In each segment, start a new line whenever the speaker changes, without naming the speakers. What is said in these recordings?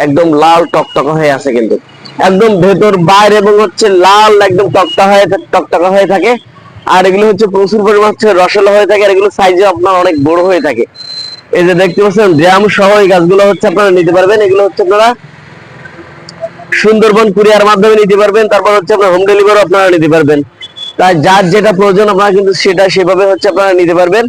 একদম লাল টকটকা হয়ে আছে কিন্তু। একদম ভেতর, বাইরে এবং হচ্ছে লাল, একদম টকটা হয়ে টকটকা হয়ে থাকে। আর এগুলো হচ্ছে প্রচুর পরিমাণ হচ্ছে রসালো হয়ে থাকে, আর এগুলো সাইজে আপনার অনেক বড় হয়ে থাকে। এই যে দেখতে পাচ্ছেন, ড্রাম সহ এই গাছগুলো হচ্ছে আপনারা নিতে পারবেন। এগুলো হচ্ছে আপনারা সুন্দরবন কুরিয়ার মাধ্যমে নিতে পারবেন, তারপর হচ্ছে আপনার হোম ডেলিভারি আপনারা নিতে পারবেন। তাই যার যেটা প্রয়োজন, আপনারা কিন্তু সেটা সেভাবে হচ্ছে আপনারা নিতে পারবেন।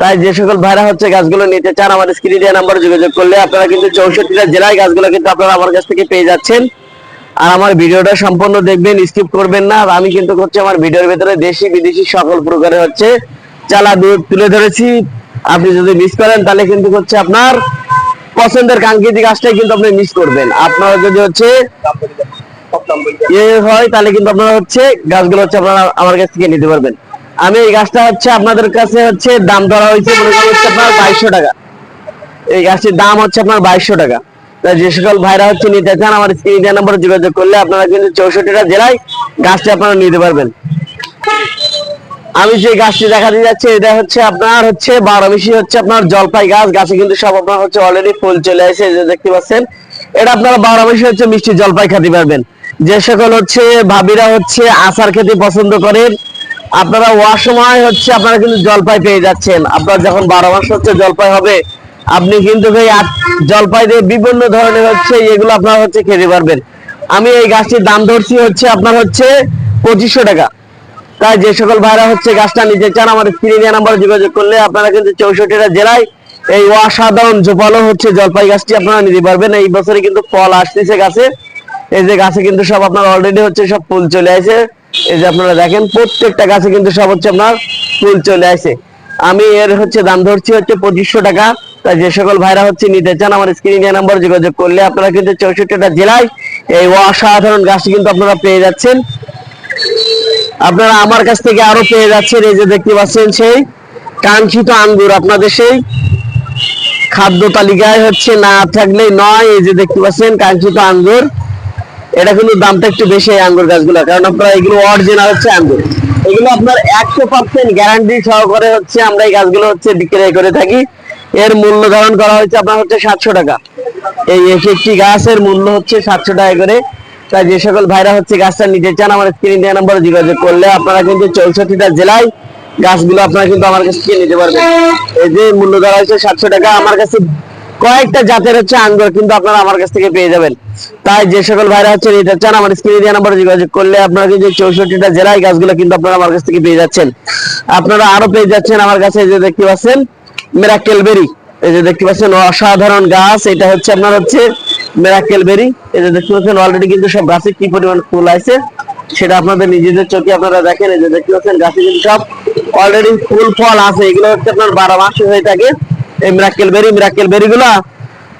তাই যে সকল ভাইরা হচ্ছে গাছগুলো নিতে চান আমার স্ক্রিনে দেওয়া নাম্বারে যোগাযোগ করলে আপনারা কিন্তু চৌষট্টিটা জেলায় গাছগুলো কিন্তু আপনারা আমার কাছ থেকে পেয়ে যাচ্ছেন। আর আমার ভিডিওটা সম্পূর্ণ দেখবেন স্কিপ করবেন না। আর আমি কিন্তু হচ্ছে আমার ভিডিওর ভেতরে দেশি বিদেশি সকল প্রকারের হচ্ছে চালা দুধ তুলে ধরেছি। আপনি যদি মিস করেন, তাহলে কিন্তু হচ্ছে আপনার পছন্দের কাঙ্ক্ষিত গাছটাই কিন্তু আপনি মিস করবেন। আপনারা যদি হচ্ছে ইয়ে হয়, তাহলে কিন্তু আপনারা হচ্ছে গাছগুলো হচ্ছে আপনারা আমার কাছ থেকে নিতে পারবেন। আমি এই গাছটা হচ্ছে আপনাদের কাছে হচ্ছে দাম ধরা হয়েছে, মনে করেন হচ্ছে আপনার বাইশশো টাকা। এই গাছটির দাম হচ্ছে আপনার বাইশশো টাকা। যে সকল ভাইরা হচ্ছে নিতে চান, আমার স্ক্রিন নম্বরে যোগাযোগ করলে আপনারা কিন্তু চৌষট্টিটা জেলায় গাছটি আপনারা নিতে পারবেন। আমি যে গাছটি দেখাতে যাচ্ছি, এটা হচ্ছে আপনার হচ্ছে বারোমিশি হচ্ছে আপনার জলপাই গাছ। গাছে কিন্তু সব আপনার হচ্ছে অলরেডি ফুল চলে আসে যে দেখতে পাচ্ছেন। এটা আপনারা বারোমিশি হচ্ছে মিষ্টি জলপাই খেতে পারবেন। যে সকল হচ্ছে ভাবিরা হচ্ছে আচার খেতে পছন্দ করেন, আপনারা অসময় হচ্ছে আপনারা কিন্তু জলপাই পেয়ে যাচ্ছেন। আপনার যখন বারো মাস হচ্ছে জলপাই হবে, আপনি কিন্তু জলপাই দিয়ে বিভিন্ন ধরনের হচ্ছে এগুলো আপনারা হচ্ছে খেতে পারবেন। আমি এই গাছটির দাম ধরছি হচ্ছে আপনার হচ্ছে পঁচিশশো টাকা। তাই যে সকল ভাইরা হচ্ছে গাছটা নিতে চান আমার স্ক্রিনে নাম্বারে যোগাযোগ করলে আপনারা কিন্তু চৌষট্টিটা জেলায় এই অসাধারণ জোপালো হচ্ছে জলপাই গাছটি আপনারা নিতে পারবেন। এই বছরে কিন্তু ফল আসতেছে গাছে। এই যে গাছে কিন্তু সব আপনার অলরেডি হচ্ছে সব ফুল চলে আসে। এই যে আপনারা দেখেন, প্রত্যেকটা গাছে কিন্তু সব হচ্ছে আপনার ফুল চলে আসে। আমি এর হচ্ছে দাম ধরছি হচ্ছে পঁচিশশো টাকা। তাই যে সকল ভাইরা হচ্ছে নিতে চান আমার স্ক্রিনে নাম্বার যোগাযোগ করলে আপনারা কিন্তু চৌষট্টিটা জেলায় এই অসাধারণ গাছটি কিন্তু আপনারা পেয়ে যাচ্ছেন। আপনারা আমার কাছ থেকে আরও পেয়ে যাচ্ছেন, এই যে দেখতে পাচ্ছেন সেই কাঙ্ক্ষিত আঙ্গুর আপনাদের সেই খাদ্য তালিকায় হচ্ছে না থাকলে নয়, এই যে দেখতে পাচ্ছেন কাঙ্ক্ষিত আঙ্গুর। এটা কিন্তু দামটা একটু বেশি এই আঙ্গুর গাছগুলো কারণ আপনারা এগুলো অরিজিনাল হচ্ছে আঙ্গুর। এগুলো আপনার একশো পার্সেন্ট গ্যারান্টি সহকারে হচ্ছে আমরা এই গাছগুলো হচ্ছে বিক্রয় করে থাকি। এর মূল্য ধারণ করা হয়েছে আপনার হচ্ছে সাতশো টাকা। এই এক একটি গাছের মূল্য হচ্ছে সাতশো টাকা করে। তাই যে সকল ভাইরা হচ্ছে গাছটা নিতে চান আমার স্ক্রিন দেওয়া নম্বরে যোগাযোগ করলে আপনারা কিন্তু চৌষট্টিটা জেলায় গাছগুলো আপনারা কিন্তু আমার কাছ থেকে নিতে পারবেন। এই যে মূল্য ধরা হয়েছে সাতশো টাকা, আমার কাছে কয়েকটা জাতের হচ্ছে আঙ্গুর কিন্তু আপনারা আমার কাছ থেকে পেয়ে যাবেন। তাই যে সকল ভাইরা হচ্ছে নিতে চান, আমার স্ক্রিনে দেওয়া নম্বরে যোগাযোগ করলে আপনারা কিন্তু চৌষট্টিটা জেলায় গাছগুলো কিন্তু আপনারা আমার কাছ থেকে পেয়ে যাচ্ছেন। আপনারা আরও পেয়ে যাচ্ছেন আমার কাছে যে দেখতে পাচ্ছেন মেরাকেল বেরি এই যে দেখতে পাচ্ছেন, অসাধারণ গাছ। এটা হচ্ছে আপনার হচ্ছে মেরাকেল বেরি এই যে দেখতে পাচ্ছেন অলরেডি কিন্তু সব গাছে কি পরিমাণ ফুল আছে, সেটা আপনাদের নিজেদের চোখে আপনারা দেখেন। এই যে দেখতে পাচ্ছেন, গাছে কিন্তু সব অলরেডি ফুল ফল আছে। এগুলো হচ্ছে আপনার বারো মাস হয়ে থাকে। এই মিরাকেল বেরি মিরাকেল বেরি গুলা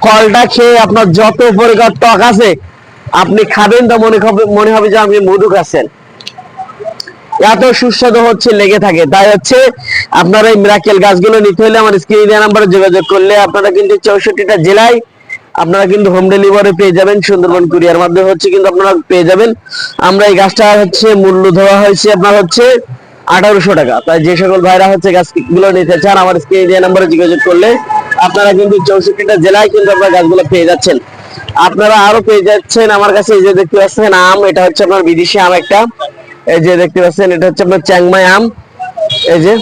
ফলটা খেয়ে আপনার যত পরিকার টক আছে, আপনি খাবেন তো মনে হবে মনে হবে যে আপনি মধু খাচ্ছেন এত সুস্বাদু হচ্ছে, লেগে থাকে। তাই হচ্ছে আপনারা এই মিরাকেল গাছগুলো নিতে হলে আমার স্ক্রিনে দেওয়া নাম্বারে যোগাযোগ করলে আপনারা কিন্তু চৌষট্টিটা জেলায় আপনারা কিন্তু হোম ডেলিভারি পেয়ে যাবেন, সুন্দরবন কুরিয়ার মাধ্যমে হচ্ছে কিন্তু আপনারা পেয়ে যাবেন। আমরা এই গাছটা হচ্ছে মূল্য ধরা হয়েছে আপনার হচ্ছে আঠারোশো টাকা। তাই যে সকল ভাইরা হচ্ছে গাছগুলো নিতে চান, আমার স্ক্রিনে দেওয়া নাম্বারে যোগাযোগ করলে আপনারা কিন্তু চৌষট্টিটা জেলায় কিন্তু আপনারা গাছগুলো পেয়ে যাচ্ছেন। আপনারা আরও পেয়ে যাচ্ছেন আমার কাছে এই যে দেখতে পাচ্ছেন আম, এটা হচ্ছে আপনার বিদেশি আম একটা। এই যে দেখতে পাচ্ছেন, এটা হচ্ছে আপনার চ্যাংমাই আম। এই যে,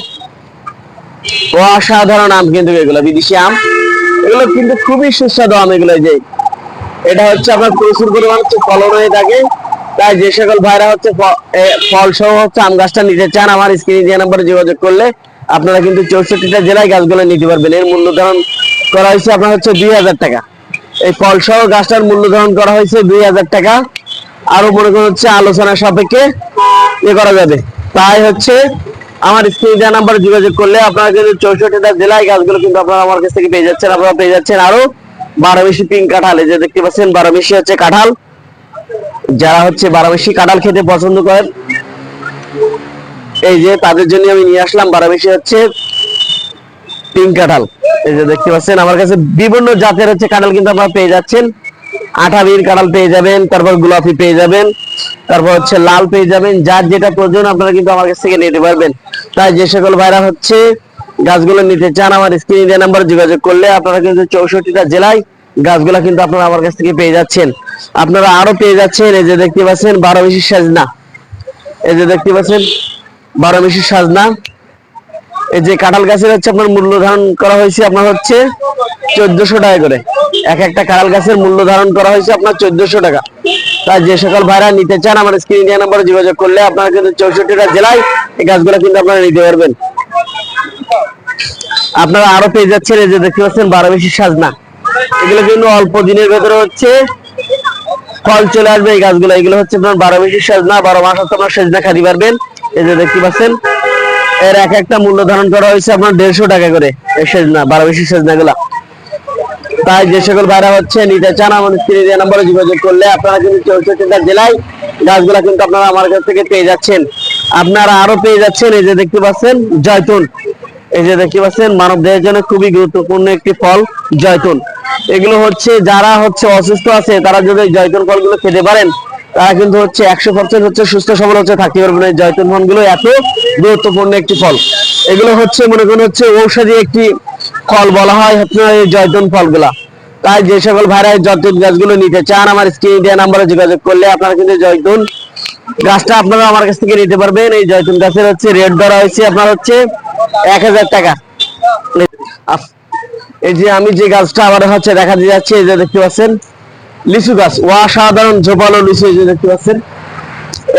অসাধারণ আম কিন্তু এগুলো, বিদেশি আম। এগুলো কিন্তু খুবই সুস্বাদু আম এগুলো যে। এটা হচ্ছে আপনার প্রচুর পরিমাণ হচ্ছে ফলন হয়ে থাকে। তাই যে সকল ভাইরা হচ্ছে ফল সহ হচ্ছে আম গাছটা নিতে চান, আমার স্ক্রিনে দেওয়া নাম্বারে যোগাযোগ করলে আপনারা কিন্তু চৌষট্টিটা জেলায় গাছগুলো নিতে পারবেন। এর মূল্য ধারণ করা হয়েছে আপনার হচ্ছে দুই হাজার টাকা। এই ফল সহ গাছটার মূল্য ধারণ করা হয়েছে দুই হাজার টাকা। আরও মনে করুন হচ্ছে আলোচনা সাপেক্ষে ইয়ে করা যাবে। তাই হচ্ছে আমার স্ক্রিনে দেওয়া নাম্বারে যোগাযোগ করলে আপনারা কিন্তু চৌষট্টিটা জেলায় গাছগুলো কিন্তু আপনারা আমার কাছ থেকে পেয়ে যাচ্ছেন। আপনারা পেয়ে যাচ্ছেন আরও বারোমিশি পিঙ্ক কাঁঠাল। এই যে দেখতে পাচ্ছেন বারোমিশি হচ্ছে কাঁঠাল। যারা হচ্ছে বারোমিশি কাঁঠাল খেতে পছন্দ করেন, এই যে তাদের জন্য আমি নিয়ে আসলাম। বারোমিশি হচ্ছে পিঙ্ক কাঁঠাল। এই যে দেখতে পাচ্ছেন, আমার কাছে বিভিন্ন জাতের হচ্ছে কাঁঠাল কিন্তু আপনারা পেয়ে যাচ্ছেন। আঠাবির কাঁঠাল পেয়ে যাবেন, তারপর গোলাপি পেয়ে যাবেন। তারপর হচ্ছে লাল পেয়ে যাবেন। যার যেটা প্রয়োজন, আপনারা কিন্তু আমার কাছ থেকে নিতে পারবেন। তাই যে সকল ভাইরা হচ্ছে গাছগুলো নিতে চান, আমার স্ক্রিন ইন্ডিয়া নাম্বার যোগাযোগ করলে আপনারা কিন্তু চৌষট্টিটা জেলায় গাছগুলা কিন্তু আপনারা আমার কাছ থেকে পেয়ে যাচ্ছেন। আপনারা আরও পেয়ে যাচ্ছেন, এই যে দেখতে পাচ্ছেন, বারো বেশি সাজনা। এই যে দেখতে পাচ্ছেন, বারো বেশি সাজনা। এই যে কাঁঠাল গাছের হচ্ছে আপনার মূল্য ধারণ করা হয়েছে আপনার হচ্ছে চোদ্দশো টাকা করে। এক একটা কাঁঠাল গাছের মূল্য ধারণ করা হয়েছে আপনার চোদ্দশো টাকা। তাই যে সকল ভাইরা নিতে চান, আমার স্ক্রিন ইন্ডিয়া নাম্বারে যোগাযোগ করলে আপনারা কিন্তু চৌষট্টিটা জেলায় এই গাছগুলো কিন্তু আপনারা নিতে পারবেন। আপনারা আরও পেয়ে যাচ্ছেন এই যে দেখতে পাচ্ছেন বারো বেশি সাজনা। এগুলো কিন্তু অল্প দিনের ভেতরে হচ্ছে ফল চলে আসবে এই গাছগুলো এগুলো হচ্ছে আপনার বারো বেশি সাজনা, বারো মাস হচ্ছে আপনার সাজনা খাতে পারবেন। এই যে দেখতে পাচ্ছেন, এর এক একটা মূল্য ধারণ করা হয়েছে আপনার দেড়শো টাকা করে এই সেজনা বারো বেশি সেজনা গুলা তাই যে সকল ভাইরা হচ্ছে নিতে চান আমাদের স্ক্রিনে দেওয়া নম্বরে যোগাযোগ করলে আপনারা কিন্তু চৌষট্টিটা জেলায় গাছগুলা কিন্তু আপনারা আমার কাছ থেকে পেয়ে যাচ্ছেন। আপনারা আরও পেয়ে যাচ্ছেন, এই যে দেখতে পাচ্ছেন, জয়তুন। এই যে দেখতে পাচ্ছেন, মানব দেহের জন্য খুবই গুরুত্বপূর্ণ একটি ফল, জয়তুন। এগুলো হচ্ছে যারা হচ্ছে অসুস্থ আছে, তারা যদি জয়তুন ফলগুলো খেতে পারেন, তারা কিন্তু হচ্ছে একশো পার্সেন্ট হচ্ছে সুস্থ সবল হচ্ছে, থাকতে পারবেন এই জয়তুন ফলগুলো, এত গুরুত্বপূর্ণ একটি ফল। এগুলো হচ্ছে মনে করেন হচ্ছে ঔষধি একটি ফল বলা হয় হচ্ছে এই জয়তুন ফলগুলা। তাই যে সকল ভাইরা জয়তুন গাছগুলো নিতে চান, আমার স্ক্রিন দেওয়া নাম্বারে যোগাযোগ করলে আপনারা কিন্তু জয়তুন গাছটা আপনারা আমার কাছ থেকে নিতে পারবেন। এই জয়তুন গাছের হচ্ছে রেট ধরা হয়েছে আপনার হচ্ছে এক হাজার টাকা। এই যে আমি যে গাছটা আবার হচ্ছে দেখা দিয়ে যাচ্ছে, এই যে দেখতে পাচ্ছেন, লিচু গাছ। অসাধারণ ঝোপালো লিচু এই যে দেখতে পাচ্ছেন।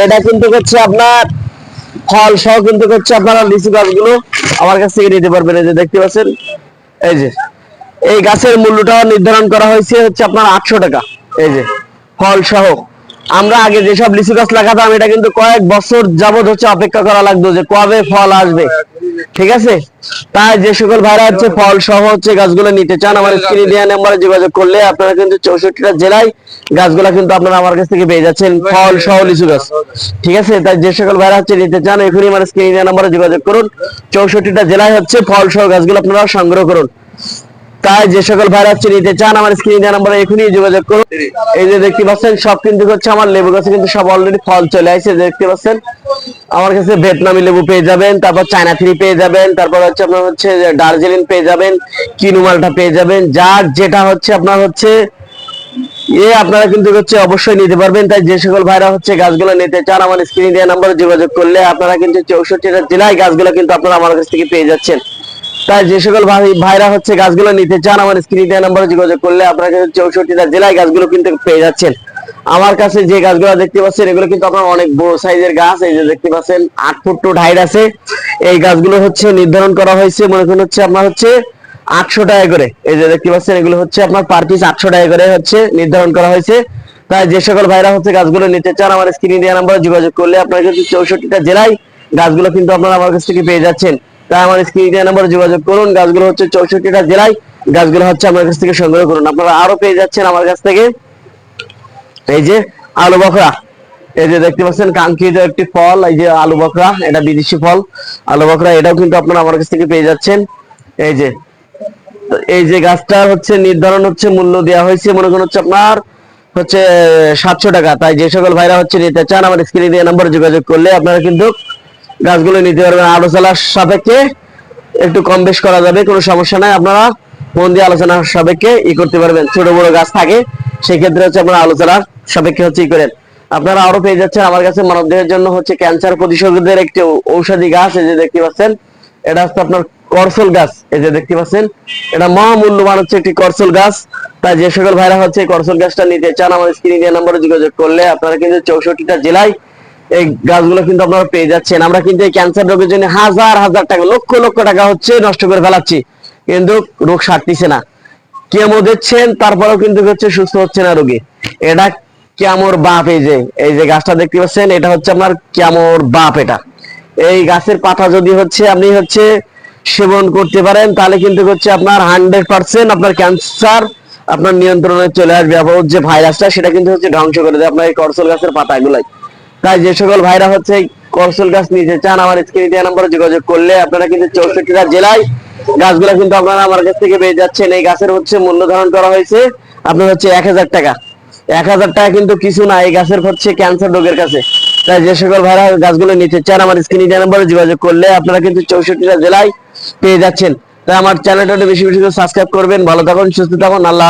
এটা কিন্তু হচ্ছে আপনার ফল সহ কিন্তু হচ্ছে আপনারা লিচু গাছগুলো আমার কাছ থেকে নিতে পারবেন। এই যে দেখতে পাচ্ছেন? এই যে। এই গাছের মূল্যটা নির্ধারণ করা হয়েছে হচ্ছে আপনার আটশো টাকা। এই যে ফল সহ। আমরা আগে যেসব লিচু গাছ লাগাতাম, এটা কিন্তু কয়েক বছর যাবত হচ্ছে অপেক্ষা করা লাগতো যে কবে ফল আসবে। ঠিক আছে? তাই যে সকল ভাইরা হচ্ছে ফল সহ হচ্ছে গাছগুলো নিতে চান, আমার স্ক্রিনে দেওয়া নাম্বারে যোগাযোগ করলে আপনারা কিন্তু চৌষট্টিটা জেলায় গাছগুলা কিন্তু আপনারা আমার কাছ থেকে পেয়ে যাচ্ছেন ফল সহ লিচু গাছ। ঠিক আছে? তাই যে সকল ভাইরা হচ্ছে নিতে চান, এখনই আমার স্ক্রিনে দেওয়া নাম্বারে যোগাযোগ করুন। চৌষট্টিটা জেলায় হচ্ছে ফল সহ গাছগুলো আপনারা সংগ্রহ করুন। তাই যে সকল ভাইরা হচ্ছে নিতে চান, আমার স্ক্রিনে দেওয়া নাম্বারে এখনই যোগাযোগ করুন। এই যে দেখতে পাচ্ছেন, সব কিন্তু হচ্ছে আমার লেবু গাছে কিন্তু সব অলরেডি ফল চলে আসছে দেখতে পাচ্ছেন। আমার কাছে ভিয়েতনামি লেবু পেয়ে যাবেন, তারপর চায়না থ্রি পেয়ে যাবেন, তারপর হচ্ছে আপনার হচ্ছে দার্জিলিং পেয়ে যাবেন কিনু মালটা পেয়ে যাবেন, যার যেটা হচ্ছে আপনার হচ্ছে, এ আপনারা কিন্তু হচ্ছে অবশ্যই নিতে পারবেন। তাই যে সকল ভাইরা হচ্ছে গাছগুলো নিতে চান, আমার স্ক্রিনে দেওয়া নাম্বারে যোগাযোগ করলে আপনারা কিন্তু চৌষট্টিটা জেলায় গাছগুলো কিন্তু আপনারা আমার কাছ থেকে পেয়ে যাচ্ছেন। তাই যে সকল ভাই ভাইরা হচ্ছে গাছগুলো নিতে চান, আমার স্ক্রিনে দেওয়া নাম্বারে যোগাযোগ করলে আপনারা কিন্তু চৌষট্টিটা জেলায় গাছগুলো কিন্তু পেয়ে যাচ্ছেন। আমার কাছে যে গাছগুলো দেখতে পাচ্ছেন, এগুলো কিন্তু আপনার অনেক বড় সাইজের গাছ, এই যে দেখতে পাচ্ছেন, আট ফুট টু হাইট আছে। এই গাছগুলো হচ্ছে নির্ধারণ করা হয়েছে, মনে করেন হচ্ছে আপনার হচ্ছে আটশো টাকা করে। এই যে দেখতে পাচ্ছেন, এগুলো হচ্ছে আপনার পার পিস আটশো টাকা করে হচ্ছে নির্ধারণ করা হয়েছে। তাই যে সকল ভাইরা হচ্ছে গাছগুলো নিতে চান, আমার স্ক্রিনে দেওয়া নাম্বারে যোগাযোগ করলে আপনারা কিন্তু চৌষট্টিটা জেলায় গাছগুলো কিন্তু আপনারা আমার কাছ থেকে পেয়ে যাচ্ছেন। তাই আমার স্ক্রিনে নাম্বারে যোগাযোগ করুন। গাছগুলো হচ্ছে চৌষট্টিটা জেলায়। গাছগুলো হচ্ছে আমার কাছ থেকে সংগ্রহ করুন। আপনারা আরও পেয়ে যাচ্ছেন আমার কাছ থেকে। এই যে আলু বখরা। এই যে দেখতে পাচ্ছেন, কাঙ্ক্ষিত একটি ফল। এই যে আলু বখরা, এটা বিদেশি ফল। আলু বখরা, এটাও কিন্তু আপনারা আমার কাছ থেকে পেয়ে যাচ্ছেন। এই যে এই যে গাছটা হচ্ছে নির্ধারণ হচ্ছে, মূল্য দেওয়া হয়েছে, মনে করেন হচ্ছে আপনার হচ্ছে সাতশো টাকা। তাই যে সকল ভাইরা হচ্ছে নিতে চান, আমার স্ক্রিনে দেওয়া নাম্বারে যোগাযোগ করলে আপনারা কিন্তু গাছগুলো নিতে পারবেন আলোচনার সাপেক্ষে একটু কম বেশ করা যাবে, কোনো সমস্যা নাই। আপনারা ফোন দিয়ে আলোচনার সাপেক্ষে ই করতে পারবেন। ছোট বড় গাছ থাকে সেই ক্ষেত্রে হচ্ছে আপনারা আলোচনার সাপেক্ষে হচ্ছে ই করেন। আপনারা আরও পেয়ে যাচ্ছেন আমার কাছে মানবদেহের জন্য হচ্ছে ক্যান্সার প্রতিষেধকের একটি ঔষধি গাছ, এই যে দেখতে পাচ্ছেন। এটা হচ্ছে আপনার করসল গাছ, এই যে দেখতে পাচ্ছেন। এটা মহামূল্যবান হচ্ছে একটি করসল গাছ। তাই যে সকল ভাইরা হচ্ছে করসল গাছটা নিতে চান আমার স্ক্রিনে দেওয়া নম্বরে যোগাযোগ করলে আপনারা কিন্তু চৌষট্টিটা জেলায় এই গাছগুলো কিন্তু আপনারা পেয়ে যাচ্ছেন। আমরা কিন্তু এই ক্যান্সার রোগের জন্য হাজার হাজার টাকা, লক্ষ লক্ষ টাকা হচ্ছে নষ্ট করে ফেলাচ্ছি। কিন্তু রোগ সারতিছে না। কেমো দিচ্ছেন, তারপরেও কিন্তু হচ্ছে সুস্থ হচ্ছে না রোগী। এটা ক্যামোর বাপ এই যে এই যে গাছটা দেখতে পাচ্ছেন, এটা হচ্ছে আপনার ক্যামোর বাপ এটা। এই গাছের পাতা যদি হচ্ছে আপনি হচ্ছে সেবন করতে পারেন, তাহলে কিন্তু হচ্ছে আপনার হান্ড্রেড পার্সেন্ট আপনার ক্যান্সার আপনার নিয়ন্ত্রণে চলে আসবে। যে ভাইরাসটা, সেটা কিন্তু হচ্ছে ধ্বংস করে দেয় আপনার এই করসল গাছের পাতাগুলাই তাই যে সকল ভাইরা হচ্ছে করসল গাছ নিতে চান আমার স্ক্রিনে দেওয়া নম্বরে যোগাযোগ করলে আপনারা কিন্তু চৌষট্টিটা জেলায় গাছগুলো কিন্তু আপনারা আমার কাছ থেকে পেয়ে যাচ্ছেন। এই গাছের হচ্ছে মূল্য ধারণ করা হয়েছে আপনার হচ্ছে এক হাজার টাকা। এক হাজার টাকা কিন্তু কিছু না, এই গাছের হচ্ছে ক্যান্সার রোগের কাছে। তাই যে সকল ভাড়া গাছগুলো নিতে চান আমার স্ক্রিনে নাম্বারে যোগাযোগ করলে আপনারা কিন্তু চৌষট্টিটা জেলায় পেয়ে যাচ্ছেন। তাই আমার চ্যানেলটা বেশি বেশি সাবস্ক্রাইব করবেন, ভালো থাকুন, সুস্থ থাকুন, আল্লাহ।